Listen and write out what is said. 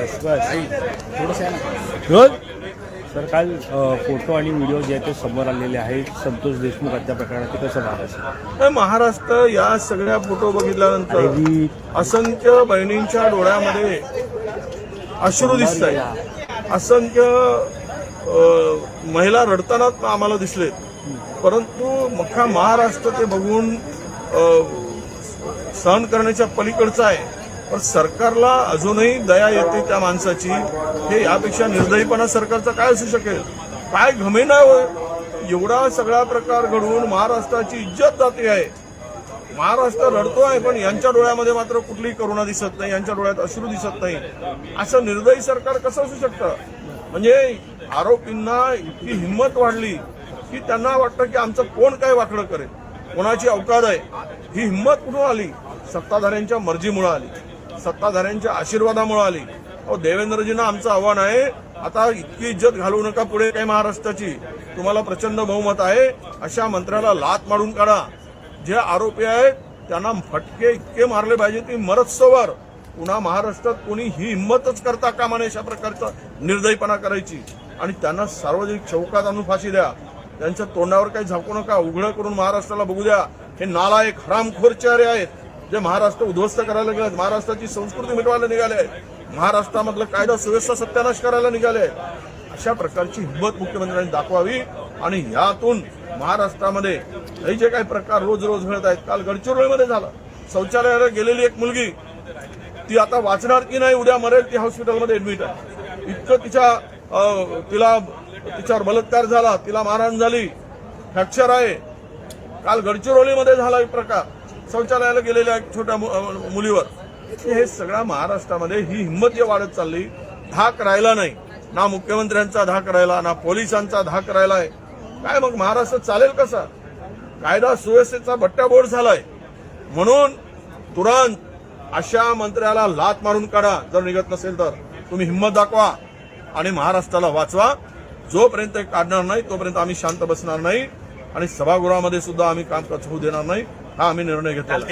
बस बस. रोज? सर काल फोटो आणि व्हिडिओ जे आहेत ते समोर आलेले आहेत. संतोष देशमुख हत्या प्रकरणात ते कसं पाहत तर महाराष्ट्र या सगळ्या फोटो बघितल्यानंतर असंख्य बहिणींच्या डोळ्यामध्ये अश्रू दिसत आहे असंख्य महिला रडतानाच आम्हाला दिसलेत. परंतु मख्खा महाराष्ट्र ते बघून सहन करण्याच्या पलीकडचं आहे. पण सरकारला अजूनही दया येते त्या माणसाची. हे यापेक्षा निर्दयीपणा सरकारचा काय असू शकेल? काय घमेना होय? एवढा सगळा प्रकार घडवून महाराष्ट्राची इज्जत जाते आहे. महाराष्ट्र आहे पण यांच्या डोळ्यामध्ये मात्र कुठलीही करुणा दिसत नाही यांच्या डोळ्यात अश्रू दिसत नाही. असं निर्दयी सरकार कसं असू शकतं? म्हणजे आरोपींना इतकी हिंमत वाढली की त्यांना वाटतं की आमचं कोण काय वाकडं करेल? कोणाची अवकाद आहे? ही हिंमत कुठून आली? सत्ताधाऱ्यांच्या मर्जीमुळे आली. सत्ताधाऱ्यांच्या आशीर्वादामुळे आली. अहो देवेंद्रजींना आमचं आव्हान आहे. आता इतकी इज्जत घालवू नका पुढे काय महाराष्ट्राची. तुम्हाला प्रचंड बहुमत आहे. अशा मंत्र्याला लात मारून काढा. जे आरोपी आहेत त्यांना फटके इतके मारले पाहिजे की मरतसोवर पुन्हा महाराष्ट्रात कोणी ही हिंमतच करता कामा नये अशा प्रकारचा निर्दयीपणा करायची. आणि त्यांना सार्वजनिक चौकात आणून फाशी द्या. त्यांच्या तोंडावर काही झाकू नका. उघडं करून महाराष्ट्राला बघू द्या. हे नालायक हरामखोर चेहरे आहेत. जे महाराष्ट्र उद्ध्वस्त करायला निघाले महाराष्ट्राची संस्कृती मिटवायला निघाले. आहेत महाराष्ट्रामधलं कायदा सुव्यवस्था सत्यानाश करायला निघाले. आहेत अशा प्रकारची हिंमत मुख्यमंत्र्यांनी दाखवावी आणि यातून महाराष्ट्रामध्ये हे जे काही प्रकार रोज रोज घडत आहेत काल गडचिरोलीमध्ये झालं. शौचालयाला गेलेली एक मुलगी ती आता वाचणार की नाही उद्या मरेल ती हॉस्पिटलमध्ये ऍडमिट आहे. इतकं तिच्या तिला तिच्यावर बलात्कार झाला तिला मारहाण झाली. फ्रॅक्चर आहे. काल गडचिरोलीमध्ये झाला एक प्रकार. शौचालयाला गेलेल्या एक छोट्या मु- मुलीवर. हे सगळ्या महाराष्ट्रामध्ये ही हिंमत जे वाढत चालली धाक राहिला नाही. ना मुख्यमंत्र्यांचा धाक राहिला ना पोलिसांचा धाक राहिलाय. काय मग महाराष्ट्र चालेल कसा? कायदा सुव्यवस्थेचा बट्ट्याबोळ झालाय. म्हणून तुरंत अशा मंत्र्याला लात मारून काढा. जर निघत नसेल तर. तुम्ही हिंमत दाखवा आणि महाराष्ट्राला वाचवा. जोपर्यंत काढणार नाही तोपर्यंत आम्ही शांत बसणार नाही. आणि सभागृहामध्ये सुद्धा आम्ही कामकाज होऊ देणार नाही. हा आम्ही निर्णय घेतलेला आहे.